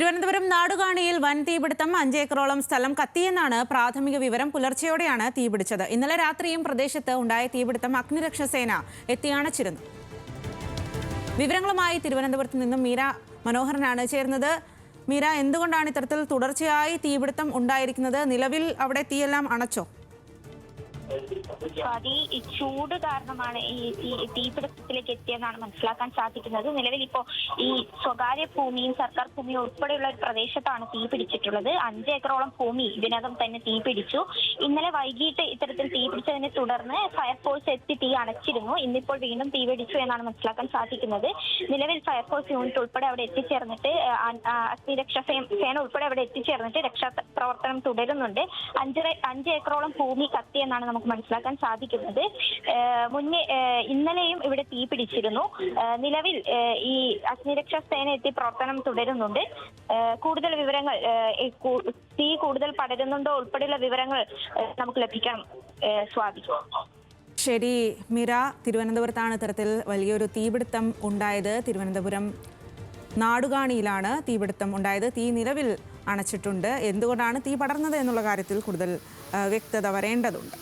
തിരുവനന്തപുരം നാടുകാണിയിൽ വൻ തീപിടുത്തം അഞ്ചേക്കറോളം സ്ഥലം കത്തിയെന്നാണ് പ്രാഥമിക വിവരം. പുലർച്ചെയോടെയാണ് തീപിടിച്ചത്. ഇന്നലെ രാത്രിയും പ്രദേശത്ത് ഉണ്ടായ തീപിടുത്തം അഗ്നിരക്ഷാസേന എത്തിയണച്ചിരുന്നു വിവരങ്ങളുമായി തിരുവനന്തപുരത്ത് നിന്നും മീര മനോഹരനാണ് ചേർന്നത് മീര എന്തുകൊണ്ടാണ് ഇത്തരത്തിൽ തുടർച്ചയായി തീപിടുത്തം ഉണ്ടായിരിക്കുന്നത്? നിലവിൽ അവിടെ തീയെല്ലാം അണച്ചോ? സ്വാതി ഈ ചൂട് കാരണമാണ് ഈ തീപിടുത്തത്തിലേക്ക് എത്തിയെന്നാണ് മനസ്സിലാക്കാൻ സാധിക്കുന്നത്. നിലവിൽ ഇപ്പോ ഈ സ്വകാര്യ ഭൂമിയും സർക്കാർ ഭൂമിയും ഉൾപ്പെടെയുള്ള ഒരു പ്രദേശത്താണ് തീ പിടിച്ചിട്ടുള്ളത്. അഞ്ച് ഏക്കറോളം ഭൂമി ഇതിനകം തന്നെ തീ പിടിച്ചു. ഇന്നലെ വൈകിട്ട് ഇത്തരത്തിൽ തീ പിടിച്ചതിനെ തുടർന്ന് ഫയർഫോഴ്സ് എത്തി തീ അണച്ചിരുന്നു. ഇന്നിപ്പോൾ വീണ്ടും തീ പിടിച്ചു എന്നാണ് മനസ്സിലാക്കാൻ സാധിക്കുന്നത്. നിലവിൽ ഫയർഫോഴ്സ് യൂണിറ്റ് ഉൾപ്പെടെ അവിടെ എത്തിച്ചേർന്നിട്ട് അഗ്നിരക്ഷാ സേന ഉൾപ്പെടെ അവിടെ എത്തിച്ചേർന്നിട്ട് രക്ഷാ പ്രവർത്തനം തുടരുന്നുണ്ട് അഞ്ചര അഞ്ച് ഏക്കറോളം ഭൂമി കത്തിയെന്നാണ് നമുക്ക് മനസ്സിലാക്കാൻ സാധിക്കുന്നത്. മുന്നേ ഇന്നലെയും ഇവിടെ തീ പിടിച്ചിരുന്നു. നിലവിൽ ഈ അഗ്നിരക്ഷാ സേന എത്തി പ്രവർത്തനം തുടരുന്നുണ്ട്. കൂടുതൽ വിവരങ്ങൾ തീ കൂടുതൽ പടരുന്നുണ്ടോ ഉൾപ്പെടെയുള്ള വിവരങ്ങൾ നമുക്ക് ലഭിക്കാൻ സ്വാധിക്കും ശരി മിറ തിരുവനന്തപുരത്താണ് ഇത്തരത്തിൽ വലിയൊരു തീപിടുത്തം ഉണ്ടായത്. തിരുവനന്തപുരം നാടുകാണിയിലാണ് തീപിടുത്തം ഉണ്ടായത്. തീ നിലവിൽ അണച്ചിട്ടുണ്ട്. എന്തുകൊണ്ടാണ് തീ പടർന്നത് എന്നുള്ള കാര്യത്തിൽ കൂടുതൽ വ്യക്തത വരേണ്ടതുണ്ട്.